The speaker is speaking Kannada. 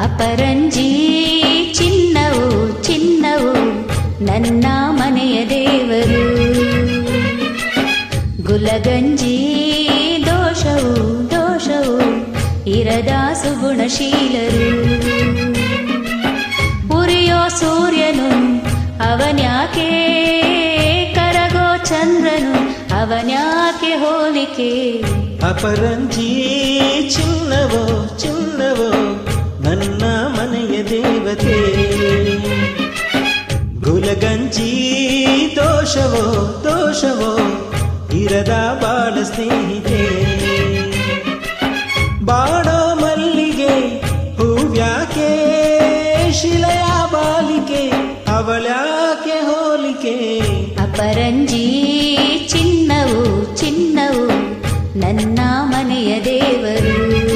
ಅಪರಂಜಿ, ಚಿನ್ನವು ಚಿನ್ನವು ನನ್ನ ಮನೆಯ ದೇವರು. ಗುಲಗಂಜಿ, ದೋಷವು ದೋಷವು ಇರದ ಸುಗುಣಶೀಲರು. ಉರಿಯೋ ಸೂರ್ಯನು, ಅವನ್ಯಾಕೆ ಕರಗೋ ಚಂದ್ರನು, ಅವನ್ಯಾಕೆ ಹೋಲಿಕೆ? ಅಪರಂಜಿ ದೇವತೆ ಗುಲಗಂಜಿ ದೋಷವೋ ದೋಷವೋ, ಇರದ ಬಾಳ ಸ್ನೇಹಿತೆ. ಬಾಡೋ ಮಲ್ಲಿಗೆ ಹೂವ್ಯಾಕೆ ಶಿಲೆಯ ಬಾಲಿಕೆ ಅವಳ್ಯಾಕೆ ಹೋಲಿಕೆ. ಅಪರಂಜಿ, ಚಿನ್ನವು ಚಿನ್ನವು, ನನ್ನ ಮನೆಯ ದೇವರು.